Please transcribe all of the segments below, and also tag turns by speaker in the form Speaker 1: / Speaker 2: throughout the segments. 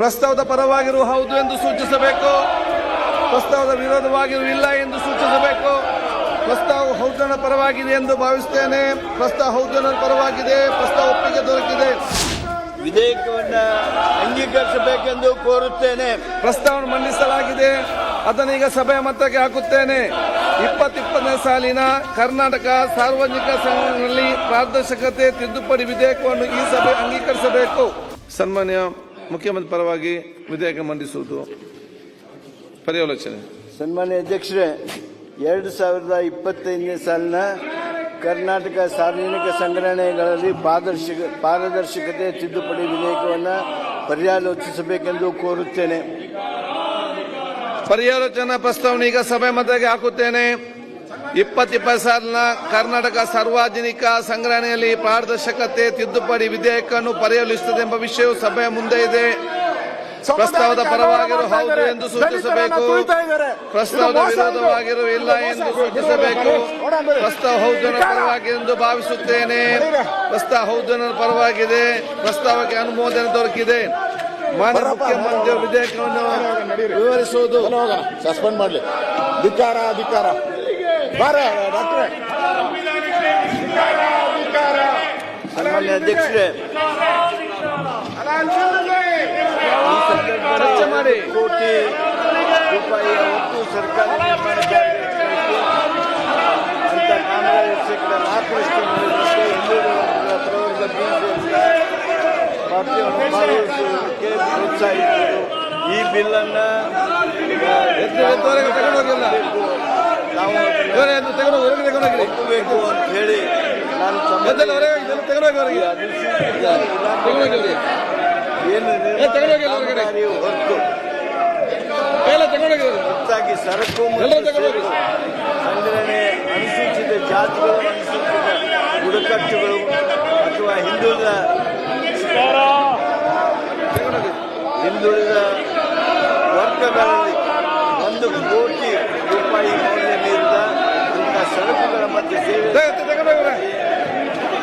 Speaker 1: ಪ್ರಸ್ತಾವದ ಪರವಾಗಿರುವ ಹೌದು ಎಂದು ಸೂಚಿಸಬೇಕು. ಪ್ರಸ್ತಾವದ ವಿರೋಧವಾಗಿರುವ ಇಲ್ಲ ಎಂದು ಸೂಚಿಸಬೇಕು. ಪ್ರಸ್ತಾವ ಹೌದನ ಪರವಾಗಿದೆ ಎಂದು ಭಾವಿಸುತ್ತೇನೆ ಪ್ರಸ್ತಾವ ಹೌದನ ಪರವಾಗಿದೆ. ಪ್ರಸ್ತಾವ ಒಪ್ಪಿಗೆ ದೊರಕಿದೆ.
Speaker 2: ವಿಧೇಯಕವನ್ನು ಅಂಗೀಕರಿಸಬೇಕೆಂದು ಕೋರುತ್ತೇನೆ.
Speaker 1: ಪ್ರಸ್ತಾವನೆ ಮಂಡಿಸಲಾಗಿದೆ. ಅದನ್ನೀಗ ಸಭೆಯ ಮತಕ್ಕೆ ಹಾಕುತ್ತೇನೆ. ಇಪ್ಪತ್ತಿಪ್ಪತ್ತನೇ ಸಾಲಿನ ಕರ್ನಾಟಕ ಸಾರ್ವಜನಿಕ ಸಂಘಗಳಲ್ಲಿ ಪಾರದರ್ಶಕತೆ ತಿದ್ದುಪಡಿ ವಿಧೇಯಕವನ್ನು ಈ ಸಭೆ ಅಂಗೀಕರಿಸಬೇಕು. ಸನ್ಮಾನ್ಯ ಮುಖ್ಯಮಂತ್ರಿ ಪರವಾಗಿ ವಿಧೇಯಕ ಮಂಡಿಸುವುದು ಪರ್ಯಾಲೋಚನೆ.
Speaker 2: ಸನ್ಮಾನ್ಯ ಅಧ್ಯಕ್ಷರೇ ಎರಡು ಸಾವಿರದ ಇಪ್ಪತ್ತೈದನೇ ಸಾಲಿನ ಕರ್ನಾಟಕ ಸಾರ್ವಜನಿಕ ಸಂಗ್ರಹಣೆಗಳಲ್ಲಿ ಪಾರದರ್ಶಕ ಪಾರದರ್ಶಕತೆ ತಿದ್ದುಪಡಿ ವಿಧೇಯಕವನ್ನು ಪರ್ಯಾಲೋಚಿಸಬೇಕೆಂದು ಕೋರುತ್ತೇನೆ.
Speaker 1: ಪರ್ಯಾಲೋಚನಾ ಪ್ರಸ್ತಾವನೆ ಈಗ ಸಭೆ ಮತಕ್ಕೆ ಹಾಕುತ್ತೇನೆ. ಇಪ್ಪತ್ತಿಪ್ಪತ್ತು ಸಾಲಿನ ಕರ್ನಾಟಕ ಸಾರ್ವಜನಿಕ ಸಂಗ್ರಹಣೆಯಲ್ಲಿ ಪಾರದರ್ಶಕತೆ ತಿದ್ದುಪಡಿ ವಿಧೇಯಕವನ್ನು ಪರಿಹರಿಸುತ್ತದೆ ಎಂಬ ವಿಷಯವು ಸಭೆಯ ಮುಂದೆ ಇದೆ. ಪ್ರಸ್ತಾವದ ಪರವಾಗಿರುವ ಹೌದು ಎಂದು ಸೂಚಿಸಬೇಕು. ಪ್ರಸ್ತಾವದ ವಿರೋಧವಾಗಿರುವ ಇಲ್ಲ ಎಂದು ಸೂಚಿಸಬೇಕು. ಪ್ರಸ್ತಾವ ಹೌದನ ಪರವಾಗಿ ಎಂದು ಭಾವಿಸುತ್ತೇನೆ. ಪ್ರಸ್ತಾವ ಹೌದನ ಪರವಾಗಿದೆ. ಪ್ರಸ್ತಾವಕ್ಕೆ ಅನುಮೋದನೆ ದೊರಕಿದೆ. ಮಾನ್ಯ ಮುಖ್ಯಮಂತ್ರಿ ವಿಧೇಯಕವನ್ನು ವಿವರಿಸುವುದು.
Speaker 3: ಸಸ್ಪೆಂಡ್ ಮಾಡಲಿ. ಅಧಿಕಾರ. ಧಿಕ್ಕಾರ ಬಾರ ಡಾಕ್ಟ್ರೆ
Speaker 2: ಸನ್ಮಾನ್ಯ ಅಧ್ಯಕ್ಷರೇ
Speaker 1: ಚರ್ಚೆ ಮಾಡಿ.
Speaker 2: ಕೋಟಿ ರೂಪಾಯಿಯ ಒಟ್ಟು ಸರ್ಕಾರ ಅಂತ ಕಾಮಗಾರಿ ಶೇಕಡ ನಾಲ್ಕರಷ್ಟು ಪ್ರವರ್ಗ ಭಾಗವಹಿಸುವುದಕ್ಕೆ ಪ್ರೋತ್ಸಾಹಿಸಿದರು ಈ ಬಿಲ್ ಅನ್ನ
Speaker 1: ಎದ್ದು ಎದ್ದುವರೆಗೆ ತಗೊಂಡೋಗಿಲ್ಲ. ಹೊರಗೆ
Speaker 2: ಒಪ್ಪಬೇಕು ಅಂತ ಹೇಳಿ ನಾನು ಸಂಬಂಧ
Speaker 1: ಹೊರಗೆ ಇದೆಲ್ಲ ತಗೊಂಡೋಗಿ ಹೊರಗೆ. ತಗೊಂಡೋಗಿ
Speaker 2: ಏನು
Speaker 1: ತಗೊಂಡೋಗಿ ಹೊರಗಡೆ.
Speaker 2: ಹೊರತು.
Speaker 1: ಎಲ್ಲ ತಗೊಂಡೋಗಿ
Speaker 2: ಹೆಚ್ಚಾಗಿ ಸರಕು
Speaker 1: ಎಲ್ಲ ತಗೊಂಡೋಗಿ.
Speaker 2: ಸಂಗ್ರಹಣೆ ಅನುಸೂಚಿತ ಜಾತಿಗಳು ಅನುಸೂಚಿತ ಬುಡಕಟ್ಟುಗಳು ಅಥವಾ ಹಿಂದುಳಿದ ಹಿಂದುಳಿದ ವರ್ಗಗಳಲ್ಲಿ ಒಂದು ಕೋಟಿ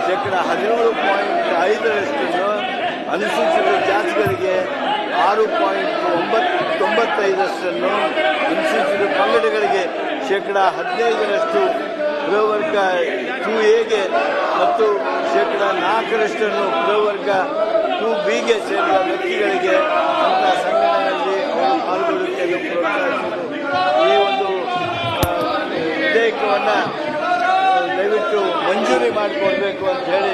Speaker 2: ಶೇಕಡ ಹದಿನೇಳು ಪಾಯಿಂಟ್ ಐದರಷ್ಟನ್ನು ಅನುಸೂಚಿತ ಜಾತಿಗಳಿಗೆ ಆರು ಪಾಯಿಂಟ್ ಒಂಬತ್ತು ತೊಂಬತ್ತೈದರಷ್ಟನ್ನು ಅನುಸೂಚಿತ ಪಂಗಡಗಳಿಗೆ ಶೇಕಡ ಹದಿನೈದರಷ್ಟು ಪ್ರವರ್ಗ ಟು ಎಗೆ ಮತ್ತು ಶೇಕಡ ನಾಲ್ಕರಷ್ಟನ್ನು ಪ್ರವರ್ಗ ಟು ಬಿಗೆ ಸೇರಿದ ವ್ಯಕ್ತಿಗಳಿಗೆ ಅಂತ ಸಂಘಟನೆಯಲ್ಲಿ ಅವರು ಪಾಲ್ಗೊಳ್ಳುವಿಕೆಯನ್ನು ಈ ಒಂದು ವಿಧೇಯಕವನ್ನು ಮಾಡಿಕೊಡ್ಬೇಕು ಅಂತ ಹೇಳಿ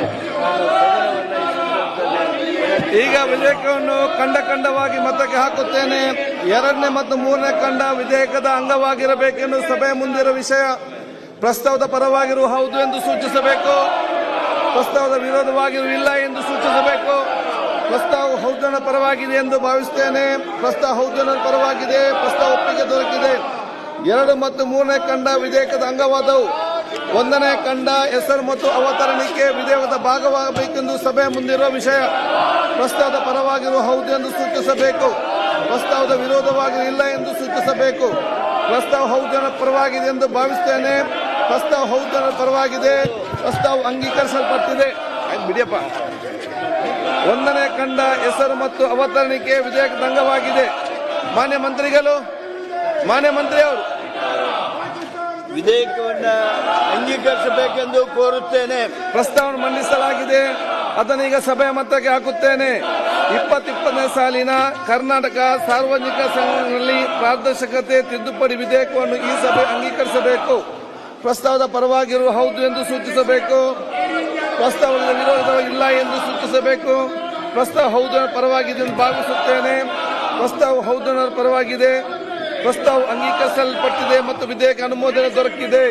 Speaker 1: ಈಗ ವಿಧೇಯಕವನ್ನು ಖಂಡ ಖಂಡವಾಗಿ ಮತಕ್ಕೆ ಹಾಕುತ್ತೇನೆ. ಎರಡನೇ ಮತ್ತು ಮೂರನೇ ಖಂಡ ವಿಧೇಯಕದ ಅಂಗವಾಗಿರಬೇಕೆಂದು ಸಭೆ ಮುಂದಿರುವ ವಿಷಯ ಪ್ರಸ್ತಾವದ ಪರವಾಗಿರುವ ಹೌದು ಎಂದು ಸೂಚಿಸಬೇಕು. ಪ್ರಸ್ತಾವದ ವಿರೋಧವಾಗಿರುವ ಇಲ್ಲ ಎಂದು ಸೂಚಿಸಬೇಕು. ಪ್ರಸ್ತಾವ ಹೌದನ ಪರವಾಗಿದೆ ಎಂದು ಭಾವಿಸುತ್ತೇನೆ. ಪ್ರಸ್ತಾವ ಹೌದನ ಪರವಾಗಿದೆ. ಪ್ರಸ್ತಾವ ಒಪ್ಪಿಗೆ ದೊರಕಿದೆ. ಎರಡು ಮತ್ತು ಮೂರನೇ ಕಂಡ ವಿಧೇಯಕದ ಅಂಗವಾದವು ಒಂದನೇ ಕಂಡ ಹೆಸರು ಮತ್ತು ಅವತರಣಿಕೆ ವಿಧೇಯಕದ ಭಾಗವಾಗಬೇಕೆಂದು ಸಭೆ ಮುಂದಿರುವ ವಿಷಯ. ಪ್ರಸ್ತಾವದ ಪರವಾಗಿರುವ ಹೌದು ಎಂದು ಸೂಚಿಸಬೇಕು. ಪ್ರಸ್ತಾವದ ವಿರೋಧವಾಗಿಲ್ಲ ಎಂದು ಸೂಚಿಸಬೇಕು. ಪ್ರಸ್ತಾವ ಹೌದನ ಪರವಾಗಿದೆ ಎಂದು ಭಾವಿಸುತ್ತೇನೆ ಪ್ರಸ್ತಾವ ಹೌದನ ಪರವಾಗಿದೆ. ಪ್ರಸ್ತಾವ ಅಂಗೀಕರಿಸಲ್ಪಟ್ಟಿದೆ. ಬಿಡಿಯಪ್ಪ. ಒಂದನೇ ಕಂಡ ಹೆಸರು ಮತ್ತು ಅವತರಣಿಕೆ ವಿಧೇಯಕದ ಅಂಗವಾಗಿದೆ. ಮಾನ್ಯ ಮಂತ್ರಿಗಳು, ಮಾನ್ಯ ಮಂತ್ರಿ ಅವರು
Speaker 2: ವಿಧೇಯಕವನ್ನ ಅಂಗೀಕರಿಸಬೇಕೆಂದು ಕೋರುತ್ತೇನೆ.
Speaker 1: ಪ್ರಸ್ತಾವನೆ ಮಂಡಿಸಲಾಗಿದೆ. ಅದನ್ನೀಗ ಸಭೆಯ ಮತಕ್ಕೆ ಹಾಕುತ್ತೇನೆ. ಇಪ್ಪತ್ತಿಪ್ಪತ್ತನೇ ಸಾಲಿನ ಕರ್ನಾಟಕ ಸಾರ್ವಜನಿಕ ಸಂಘಗಳಲ್ಲಿ ಪಾರದರ್ಶಕತೆ, ತಿದ್ದುಪಡಿ ವಿಧೇಯಕವನ್ನು ಈ ಸಭೆ ಅಂಗೀಕರಿಸಬೇಕು. ಪ್ರಸ್ತಾವದ ಪರವಾಗಿರುವ ಹೌದು ಎಂದು ಸೂಚಿಸಬೇಕು. ಪ್ರಸ್ತಾವದ ವಿರೋಧ ಇಲ್ಲ ಎಂದು ಸೂಚಿಸಬೇಕು. ಪ್ರಸ್ತಾವ ಹೌದು ಪರವಾಗಿದೆ ಎಂದು ಭಾವಿಸುತ್ತೇನೆ. ಪ್ರಸ್ತಾವ ಹೌದು ಪರವಾಗಿದೆ. ಪ್ರಸ್ತಾವ ಅಂಗೀಕರಿಸಲ್ಪಟ್ಟಿದೆ ಮತ್ತು ವಿಧೇಯಕ ಅನುಮೋದನೆ ದೊರಕಿದೆ.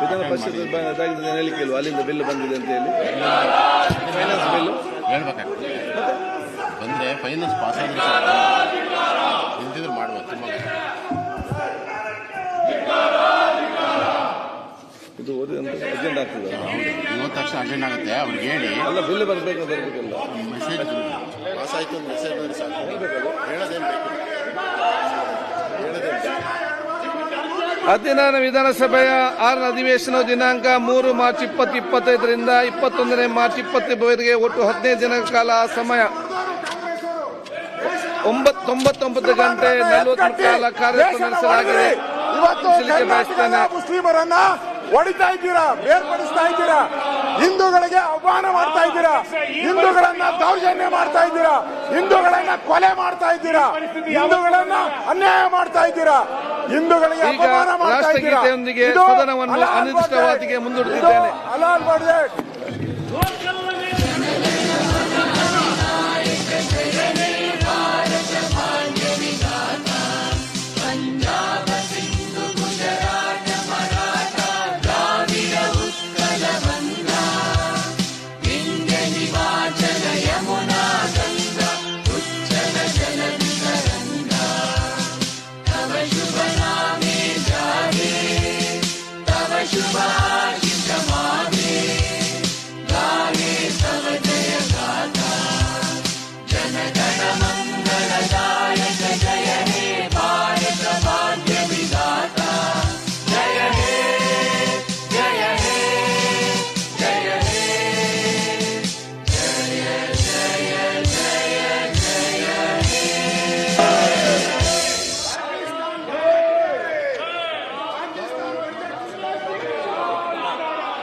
Speaker 1: ವಿಧಾನ ಪರಿಷತ್ ಅಲ್ಲಿಂದ ಬಿಲ್ ಬಂದಿದೆ ಅಂತ ಹೇಳಿ ಫೈನಾನ್ಸ್ ಬಿಲ್
Speaker 3: ಹೇಳ್ಬೇಕಾಗ್ತದೆ. ಬಂದ್ರೆ ಫೈನಾನ್ಸ್ ಪಾಸ್ ಆದ್ರೆ
Speaker 1: ಓದಿ ಅಂತ ಅರ್ಜೆಂಟ್ ಆಗ್ತದೆ.
Speaker 3: ಮೂವತ್ತು ಆಗುತ್ತೆ ಅವ್ರಿಗೆ ಹೇಳಿ.
Speaker 1: ಅಲ್ಲ ಬಿಲ್ ಬರಬೇಕು ಬರಬೇಕಲ್ಲ
Speaker 3: ಮೆಸೇಜ್ ಪಾಸ್ ಆಯ್ತು ಮೆಸೇಜ್ ಬಂದ್ರೆ ಸಾಕು. ಹೇಳೋದೇನು ಬೇಕು? ಹೇಳೋದೇನು ಬೇಕು?
Speaker 1: ಹದಿನಾರನೇ ವಿಧಾನಸಭೆಯ ಆರನೇ ಅಧಿವೇಶನ ದಿನಾಂಕ ಮೂರು ಮಾರ್ಚ್ ಇಪ್ಪತ್ತ ಇಪ್ಪತ್ತೈದರಿಂದ ಇಪ್ಪತ್ತೊಂದನೇ ಮಾರ್ಚ್ ಇಪ್ಪತ್ತೈದರವರೆಗೆ ಒಟ್ಟು ಹದಿನೈದು ದಿನ ಕಾಲ ಸಮಯ. ಒಂಬತ್ತೊಂಬತ್ತೊಂಬತ್ತು ಗಂಟೆ ನಲವತ್ತು ಕಾಲ ಕಾರ್ಯಕ್ರಮ ನಡೆಸಲಾಗಿದೆ.
Speaker 4: ಇವತ್ತು
Speaker 1: ಬಯಸ್ತೇನೆ.
Speaker 4: ಮುಸ್ಲಿಮರನ್ನ ಹೊಡಿತಾ ಇದ್ದೀರಾ? ಬೇರ್ಪಡಿಸ್ತಾ ಇದ್ದೀರಾ? ಹಿಂದೂಗಳಿಗೆ ಅವಮಾನ ಮಾಡ್ತಾ ಇದ್ದೀರಾ? ಹಿಂದೂಗಳನ್ನ ದೌರ್ಜನ್ಯ ಮಾಡ್ತಾ ಇದ್ದೀರಾ? ಹಿಂದೂಗಳನ್ನ ಕೊಲೆ ಮಾಡ್ತಾ ಇದ್ದೀರಾ? ಹಿಂದೂಗಳನ್ನ ಅನ್ಯಾಯ ಮಾಡ್ತಾ ಇದ್ದೀರಾ? ಹಿಂದೂಗಳಿಗೆ ಅಪಮಾನ ಮಾಡ್ತಾ ಇದ್ದೀರಾ?
Speaker 1: ಸದನವನ್ನು